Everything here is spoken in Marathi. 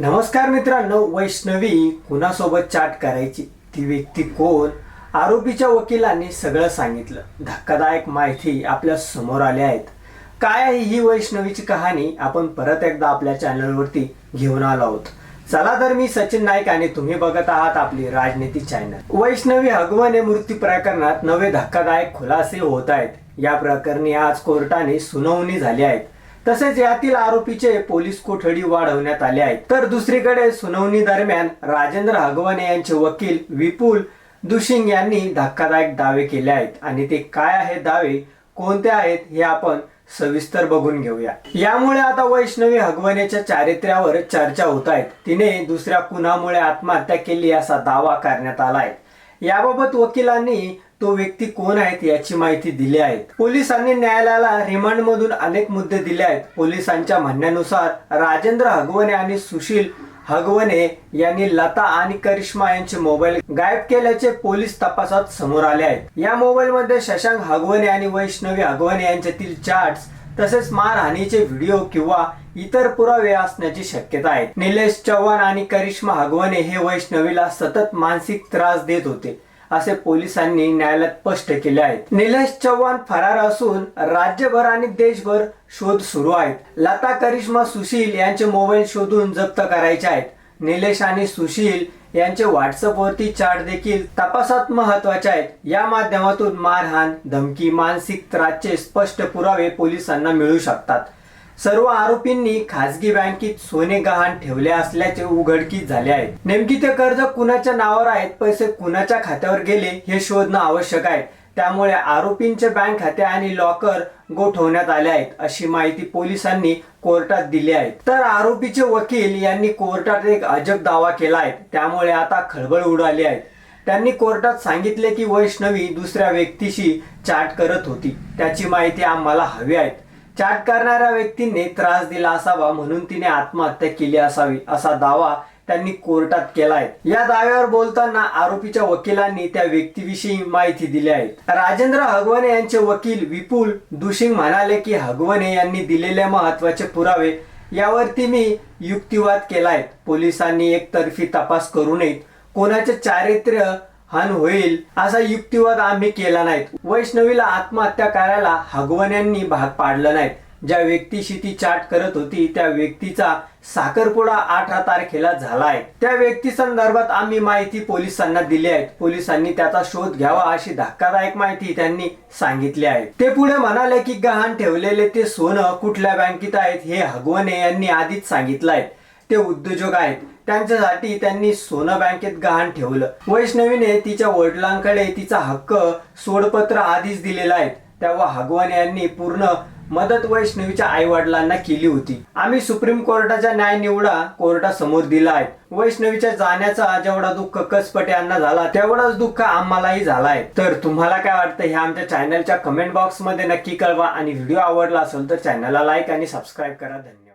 नमस्कार मित्रांनो वैष्णवी कुणासोबत चाट करायची? ती व्यक्ती कोण? आरोपीच्या वकिलांनी सगळं सांगितलं. धक्कादायक माहिती आपल्यासमोर आल्या आहेत. काय आहे ही वैष्णवीची कहाणी? आपण परत एकदा आपल्या चॅनलवरती घेऊन आलो आहोत. चला तर मी सचिन नाईक आणि तुम्ही बघत आहात आपली राजनीती चॅनल वैष्णवी हगवणे मृत्यू प्रकरणात नवे धक्कादायक खुलासे होत आहेत. या प्रकरणी आज कोर्टाने सुनावणी झाली आहे. तसेच यातील आरोपीचे पोलीस कोठडी वाढवण्यात आले आहेत. तर दुसरीकडे सुनावणी दरम्यान राजेंद्र हगवणे यांचे वकील विपुल दुशिंग यांनी धक्कादायक दावे केले आहेत. आणि ते काय आहेत दावे कोणते आहेत हे आपण सविस्तर बघून घेऊया. यामुळे आता वैष्णवी हगवण्याच्या चारित्र्यावर चर्चा होत आहेत. तिने दुसऱ्या कुणामुळे आत्महत्या केली असा दावा करण्यात आला आहे. याबाबत वकिलांनी तो व्यक्ती कोण आहेत याची माहिती दिली आहे पोलिसांनी न्यायालयाला रिमांड मधून अनेक मुद्दे दिले आहेत. पोलिसांच्या म्हणण्यानुसार राजेंद्र हगवणे आणि सुशील हगवणे यांनी लता आणि करिश्मा यांचे मोबाईल गायब केल्याचे पोलीस तपासात समोर आले आहेत. या मोबाईल मध्ये शशांक हगवणे आणि वैष्णवी हगवणे यांच्यातील चार्ट तसेच मारहाणीचे व्हिडिओ किंवा इतर पुरावे असण्याची शक्यता आहे. निलेश चव्हाण आणि करिश्मा हगवणे हे वैष्णवीला सतत मानसिक त्रास देत होते. असे पोलिसांनी न्यायालयात स्पष्ट केले आहेत. निलेश चव्हाण फरार असून राज्यभर आणि देशभर शोध सुरू आहेत. लता करिश्मा सुशील यांचे मोबाईल शोधून जप्त करायचे आहेत. निलेश आणि सुशील यांचे व्हॉट्सअपवरती चार्ट देखील तपासात महत्त्वाचे आहेत. या माध्यमातून मारहाण धमकी मानसिक त्रासचे स्पष्ट पुरावे पोलिसांना मिळू शकतात. सर्व आरोपींनी खासगी बँकेत सोने गहाण ठेवले असल्याचे उघडकीस झाले आहे नेमकी ते कर्ज कुणाच्या नावावर आहेत पैसे कुणाच्या खात्यावर गेले हे शोधणं आवश्यक आहे. त्यामुळे आरोपींचे बँक खाते आणि लॉकर गोठवण्यात आले आहेत अशी माहिती पोलिसांनी कोर्टात दिली आहे. तर आरोपीचे वकील यांनी कोर्टात एक अजब दावा केला आहे. त्यामुळे आता खळबळ उडाली आहे. त्यांनी कोर्टात सांगितले की वैष्णवी दुसऱ्या व्यक्तीशी चाट करत होती. त्याची माहिती आम्हाला हवी आहे. चाट करणाऱ्या व्यक्तीने त्रास दिला असावा म्हणून तिने आत्महत्या केली असावी असा दावा त्यांनी कोर्टात केलाय या दाव्यावर बोलताना आरोपीच्या वकिलांनी त्या व्यक्तीविषयी माहिती दिली आहे. राजेंद्र हगवणे यांचे वकील विपुल दुशिंग म्हणाले की हगवणे यांनी दिलेले महत्त्वाचे पुरावे यावरती मी युक्तिवाद केलाय. पोलिसांनी एकतर्फी तपास करू नयेत. कोणाचे चारित्र्य हान होईल असा युक्तिवाद आम्ही केला नाहीत. वैष्णवीला आत्महत्या करायला हगवण्यांनी भाग पाडलं नाहीत. ज्या व्यक्तीशी ती चाट करत होती त्या व्यक्तीचा साखरपुडा अठरा तारखेला झाला आहे त्या व्यक्ती संदर्भात आम्ही माहिती पोलिसांना दिली आहे. पोलिसांनी त्याचा शोध घ्यावा अशी धक्कादायक माहिती त्यांनी सांगितली आहे. ते पुढे म्हणाले की गहाण ठेवलेले ते सोनं कुठल्या बँकेत आहेत हे हगवणे यांनी आधीच सांगितलं आहे ते उद्योजक आहेत. त्यांच्यासाठी त्यांनी सोनं बँकेत गहाण ठेवलं. वैष्णवीने तिच्या वडिलांकडे तिचा हक्क सोडपत्र आधीच दिलेला आहे. तेव्हा हगवान यांनी पूर्ण मदत वैष्णवीच्या आई वडिलांना केली होती. आम्ही सुप्रीम कोर्टाचा न्याय निवडा कोर्टासमोर दिला आहे. वैष्णवीच्या जाण्याचा जेवढा दुःख कसपट यांना झाला तेवढाच दुःख आम्हालाही झाला आहे. तर तुम्हाला काय वाटतं हे आमच्या चॅनलच्या कमेंट बॉक्समध्ये नक्की कळवा. आणि व्हिडिओ आवडला असेल तर चॅनलला लाईक आणि सबस्क्राईब करा. धन्यवाद.